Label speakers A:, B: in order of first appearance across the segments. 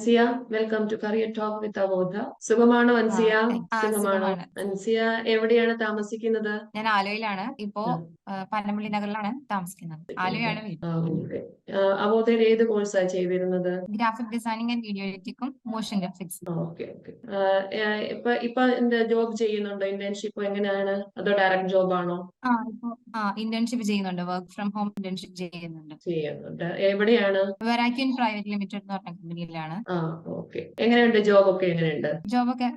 A: Ansiya welcome to career talk with Avodha സുഖമാണോ അൻസിയ? സുഖമാണോ? അൻസിയ എവിടെയാണ് താമസിക്കുന്നത്?
B: ഞാൻ ആലുവയിലാണ്. ഇപ്പോ പനമ്പള്ളി നഗറിലാണ് താമസിക്കുന്നത്. ആലുവയാണ്
A: അവോധയിൽ ഏത് കോഴ്സാണ് ചെയ്തിരുന്നത്?
B: ഗ്രാഫിക് ഡിസൈനിങ് ആൻഡ് വീഡിയോ എഡിറ്റിംഗും മോഷൻ ഗ്രാഫിക്സ്.
A: Okay okay. ഇപ്പൊ ഇപ്പൊ ജോബ് ചെയ്യുന്നുണ്ടോ? ഇന്റേൺഷിപ്പ് എങ്ങനെയാണ്? അതോ ഡയറക്ട് ജോബ് ആണോ?
B: ഇന്റേൺഷിപ്പ് ചെയ്യുന്നുണ്ട്. വർക്ക് ഫ്രം ഹോം ഇന്റേൺഷിപ്പ് ചെയ്യുന്നുണ്ട്.
A: ചെയ്യുന്നുണ്ട്. എവിടെയാണ്?
B: വെറാക്യൂൻ പ്രൈവറ്റ് ലിമിറ്റഡ് എന്ന് പറഞ്ഞ കമ്പനിയിലാണ്
A: ഓക്കെ. എങ്ങനെയുണ്ട്? ജോബ് ഒക്കെ എങ്ങനെയുണ്ട്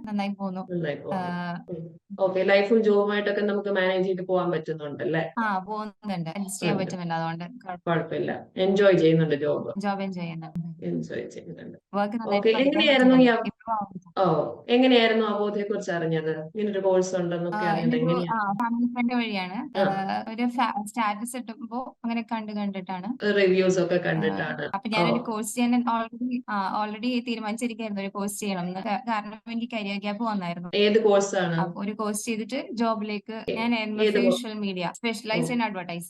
B: നന്നായി പോകുന്നു
A: നന്നായി പോകുന്നു ഓക്കെ. ലൈഫും ജോബുമായിട്ടൊക്കെ നമുക്ക് മാനേജ് ചെയ്ത് പോകാൻ പറ്റുന്നുണ്ടല്ലേ?
B: ആ പോകുന്നുണ്ട്. അഡ്ജസ്റ്റ് ചെയ്യാൻ. പറ്റുന്നുണ്ട് അതുകൊണ്ട്
A: കുഴപ്പമില്ല. എൻജോയ് ചെയ്യുന്നുണ്ട് ജോബ്?
B: ജോബ് ചെയ്യുന്നുണ്ട്.
A: എൻജോയ് ചെയ്യുന്നുണ്ട് എങ്ങനെയായിരുന്നു ഈ ഓ എങ്ങനെയായിരുന്നു അബോധയെ കുറിച്ച് അറിഞ്ഞത്? ഇങ്ങനൊരു കോഴ്സ് ഉണ്ടെന്നൊക്കെ അറിഞ്ഞത്
B: വഴിയാണ്. ഒരു സ്റ്റാറ്റസ് ഇട്ടുമ്പോ അങ്ങനെ കണ്ട് കണ്ടിട്ടാണ്.
A: റിവ്യൂസ് ഒക്കെ കണ്ടിട്ടാണ്.
B: അപ്പൊ ഞാനൊരു
A: ഓ.
B: കോഴ്സ് ഓൾറെഡി ഓൾറെഡി തീരുമാനിച്ചിരിക്കായിരുന്നു ഒരു കോഴ്സ് ചെയ്യണം. എന്ന് കാരണം എനിക്ക് കരിയർ ഗ്യാപ്പ് വന്നായിരുന്നു.
A: ഏത് കോഴ്സ്
B: അപ്പൊ ഒരു കോഴ്സ് ചെയ്തിട്ട് ജോബിലേക്ക് ഞാൻ social media specialise in
A: advertise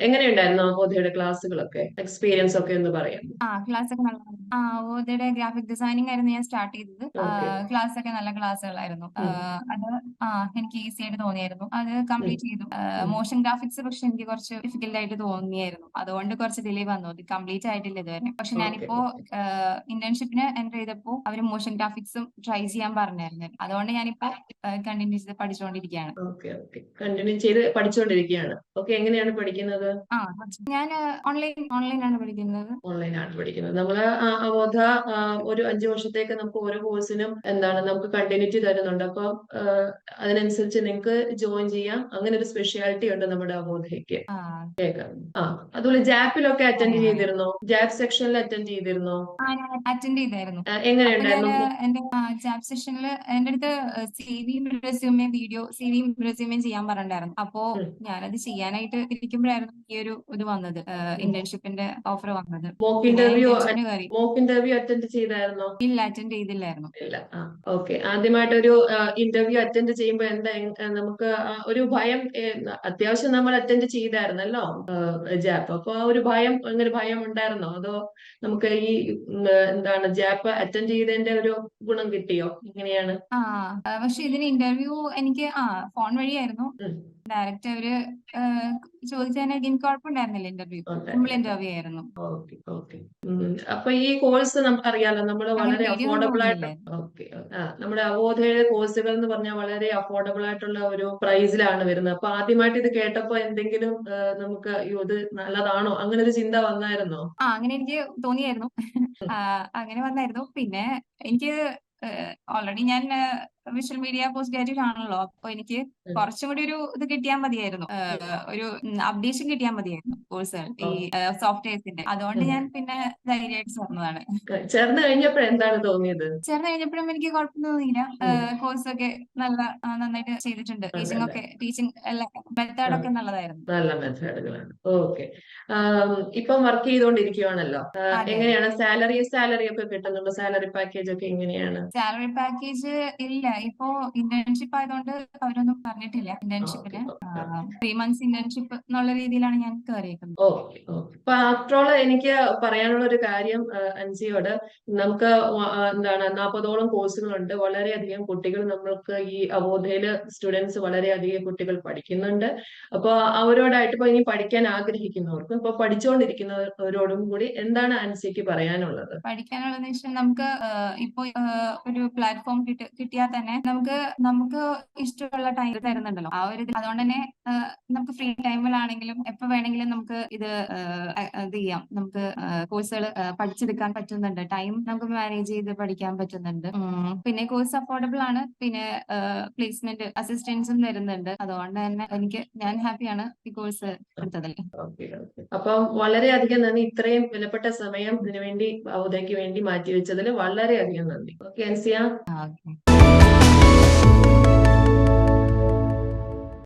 A: എങ്ങനെയുണ്ടായിരുന്നു ക്ലാസ്സുകളൊക്കെ? എക്സ്പീരിയൻസ് ഒക്കെ ഒന്ന് പറയാം
B: ആ ക്ലാസ് ഒക്കെ നല്ല ആ ഗ്രാഫിക് ഡിസൈനിങ് ആയിരുന്നു ഞാൻ സ്റ്റാർട്ട് ചെയ്തത്. ക്ലാസ് ഒക്കെ നല്ല ക്ലാസ്സുകളായിരുന്നു. അത് ആ എനിക്ക് ഈസി ആയിട്ട് തോന്നിയായിരുന്നു. അത് കംപ്ലീറ്റ് ചെയ്തു. മോഷൻ ഗ്രാഫിക്സ് പക്ഷെ എനിക്ക് കുറച്ച് ഡിഫിക്കൽട്ട് ആയിട്ട് തോന്നിയായിരുന്നു. അതുകൊണ്ട് കുറച്ച് ഡിലേ വന്നു. അത് കംപ്ലീറ്റ് ആയിട്ടില്ല ഇതുവരെ. പക്ഷെ ഞാനിപ്പോ ഇന്റേൺഷിപ്പിന് എന്റർ ചെയ്തപ്പോ അവർ മോഷൻ ഗ്രാഫിക്സും ട്രൈ ചെയ്യാൻ പറഞ്ഞായിരുന്നു. അതുകൊണ്ട് ഞാനിപ്പോ കണ്ടിന്യൂ ചെയ്ത് പഠിച്ചുകൊണ്ടിരിക്കുകയാണ്
A: ഓക്കെ ഓക്കെ. കണ്ടിന്യൂ ചെയ്ത് പഠിച്ചുകൊണ്ടിരിക്കുകയാണ് ഓക്കെ എങ്ങനെയാണ് പഠിക്കുന്നത്?
B: ആ ഞാൻ ഓൺലൈൻ ഓൺലൈനാണ് പഠിക്കുന്നത്.
A: ഓൺലൈനാണ് പഠിക്കുന്നത്. നമ്മൾ ആ, അവബോധ ഒരു അഞ്ചു വർഷത്തേക്ക് നമുക്ക് ഓരോ കോഴ്സിനും എന്താണ് നമുക്ക് കണ്ടിന്യൂറ്റി തരുന്നുണ്ട്. അപ്പൊ അതിനനുസരിച്ച് നിങ്ങൾക്ക് ജോയിൻ ചെയ്യാം. അങ്ങനെ ഒരു സ്പെഷ്യാലിറ്റി ഉണ്ട് നമ്മുടെ അബോധയ്ക്ക്
B: ആ.
A: കേൾക്കാം. ആ അതുപോലെ ജാപ്പിലൊക്കെ അറ്റൻഡ് ചെയ്തിരുന്നോ? ജാപ്പ് സെക്ഷനിൽ അറ്റൻഡ് ചെയ്തിരുന്നോ?
B: അറ്റൻഡ് ചെയ്തായിരുന്നു. എന്റെ ജാബ് സെഷനിൽ എന്റെ അടുത്ത് സി വിയും വീഡിയോ സി വിയും റെസ്യൂമേയും ചെയ്യാൻ പറഞ്ഞിട്ടുണ്ടായിരുന്നു. അപ്പോ. ഞാനത് ചെയ്യാനായിട്ട് ഇരിക്കുമ്പോഴായിരുന്നു ഈ ഒരു ഇത് വന്നത് ഇന്റേൺഷിപ്പിന്റെ ഓഫർ വന്നത്.
A: Mock interview mock interview attend ചെയ്തായിരുന്നോ?
B: ഇല്ല അറ്റൻഡ് ചെയ്തില്ലായിരുന്നു.
A: ഇല്ല ഓക്കെ ആദ്യമായിട്ടൊരു ഇന്റർവ്യൂ അറ്റൻഡ് ചെയ്യുമ്പോൾ എന്താ നമുക്ക് ഒരു ഭയം അത്യാവശ്യം നമ്മൾ അറ്റൻഡ് ചെയ്തായിരുന്നല്ലോ ജാപ്പ് അപ്പൊ ആ ഒരു ഭയം അങ്ങനെ ഭയം ഉണ്ടായിരുന്നോ? അതോ നമുക്ക് ഈ എന്താണ് ജാപ്പ് അറ്റൻഡ് ചെയ്തതിന്റെ ഒരു ഗുണം കിട്ടിയോ? എങ്ങനെയാണ്?
B: ആ പക്ഷെ ഇതിന് ഇന്റർവ്യൂ എനിക്ക് ആ ഫോൺ വഴിയായിരുന്നു. ഡയറക്റ്റ് അവർ ചോദിച്ചതിനായിട്ട് എനിക്ക് കുഴപ്പമുണ്ടായിരുന്നില്ല ഇന്റർവ്യൂ സിമ്പിൾ ഇന്റർവ്യൂ ആയിരുന്നു.
A: അപ്പൊ ഈ കോഴ്സ് അറിയാലോ നമ്മൾ വളരെ അഫോർഡബിൾ ആയിട്ട് ഓക്കെ നമ്മുടെ അവബോധയുടെ കോഴ്സുകൾ എന്ന് പറഞ്ഞാൽ വളരെ അഫോർഡബിൾ ആയിട്ടുള്ള ഒരു പ്രൈസിലാണ് വരുന്നത്. അപ്പൊ ആദ്യമായിട്ട് ഇത് കേട്ടപ്പോ എന്തെങ്കിലും നമുക്ക് ഇത് നല്ലതാണോ? അങ്ങനെ ഒരു ചിന്ത വന്നായിരുന്നോ?
B: ആ അങ്ങനെ എനിക്ക് തോന്നിയായിരുന്നു. ആ, അങ്ങനെ വന്നായിരുന്നു. പിന്നെ എനിക്ക് ഓൾറെഡി ഞാൻ വിഷ്വൽ മീഡിയ പോസ്റ്റ് ഗ്രാജുവേറ്റ് ആണല്ലോ അപ്പൊ എനിക്ക് കുറച്ചും കൂടി ഒരു ഇത് കിട്ടിയാൽ മതിയായിരുന്നു. ഒരു അപ്ഡേഷൻ കിട്ടിയാൽ മതിയായിരുന്നു കോഴ്സുകൾ ഈ സോഫ്റ്റ്വെയർസിന്റെ അതുകൊണ്ട് ഞാൻ പിന്നെ ധൈര്യമായിട്ട് ചേർന്നതാണ്.
A: ചേർന്ന് കഴിഞ്ഞപ്പോൾ എന്താണ് തോന്നിയത്?
B: ചേർന്ന് കഴിഞ്ഞപ്പോഴും എനിക്ക് കുഴപ്പം തോന്നിയില്ല. കോഴ്സ് ഒക്കെ നല്ല നന്നായിട്ട് ചെയ്തിട്ടുണ്ട്. ടീച്ചിങ് ഒക്കെ ടീച്ചിങ് മെത്തേഡ് ഒക്കെ നല്ലതായിരുന്നു.
A: നല്ല മെത്തേഡുകളാണ്. ഓക്കെ. ഇപ്പം വർക്ക് ചെയ്തുകൊണ്ടിരിക്കുവാണല്ലോ എങ്ങനെയാണ് സാലറി സാലറി ഒക്കെ കിട്ടുന്നുണ്ടോ? സാലറി പാക്കേജ് ഒക്കെ എങ്ങനെയാണ്?
B: സാലറി പാക്കേജ് ഇല്ല. ഇപ്പോ ഇന്റേൺഷിപ്പ് ആയതുകൊണ്ട് അവരൊന്നും പറഞ്ഞിട്ടില്ല ഇന്റേൺഷിപ്പിൽ ത്രീ മന്ത്സ് ഇന്റേൺഷിപ്പ് എന്നുള്ള രീതിയിലാണ് ഞാൻ കയറിയേക്കുന്നത്
A: ഇപ്പൊ അപ്പൊ ആഫ്റ്റർ ഓൾ എനിക്ക് പറയാനുള്ള ഒരു കാര്യം അൻസിയോട് നമുക്ക് എന്താണ് നാൽപ്പതോളം കോഴ്സുകളുണ്ട്. വളരെയധികം കുട്ടികൾ നമ്മൾക്ക് ഈ അവോധയിൽ സ്റ്റുഡൻസ് വളരെയധികം കുട്ടികൾ പഠിക്കുന്നുണ്ട്. അപ്പൊ അവരോടായിട്ട് ഇപ്പൊ ഇനി പഠിക്കാൻ ആഗ്രഹിക്കുന്നവർക്കും ഇപ്പൊ പഠിച്ചുകൊണ്ടിരിക്കുന്നവരോടും കൂടി എന്താണ് അൻസിക്ക് പറയാനുള്ളത്?
B: പഠിക്കാനുള്ളതെന്ന് വെച്ചാൽ നമുക്ക് ഇപ്പോ ഒരു പ്ലാറ്റ്ഫോം കിട്ടി കിട്ടിയാൽ തന്നെ നമുക്ക് നമുക്ക് ഇഷ്ടമുള്ള ടൈം തരുന്നുണ്ടല്ലോ. ആ ഒരു അതുകൊണ്ട് തന്നെ നമുക്ക് ഫ്രീ ടൈമിലാണെങ്കിലും എപ്പോ വേണമെങ്കിലും നമുക്ക് ഇത് ഇത് ചെയ്യാം. നമുക്ക് കോഴ്സുകൾ പഠിച്ചെടുക്കാൻ പറ്റുന്നുണ്ട്. ടൈം നമുക്ക് മാനേജ് ചെയ്ത് പഠിക്കാൻ പറ്റുന്നുണ്ട്. പിന്നെ കോഴ്സ് അഫോർഡബിൾ ആണ്. പിന്നെ പ്ലേസ്മെന്റ് അസിസ്റ്റൻസും തരുന്നുണ്ട്. അതുകൊണ്ട് തന്നെ എനിക്ക് ഞാൻ ഹാപ്പിയാണ് ഈ കോഴ്സ് എടുത്തതിൽ.
A: അപ്പം വളരെയധികം നന്ദി. ഇത്രയും വിലപ്പെട്ട സമയം ഇതിനുവേണ്ടി വേണ്ടി മാറ്റി വേണ്ടി മാറ്റിവെച്ചതിൽ വളരെയധികം നന്ദി. ഓക്കെ അൻസിയ.
B: ഓക്കെ.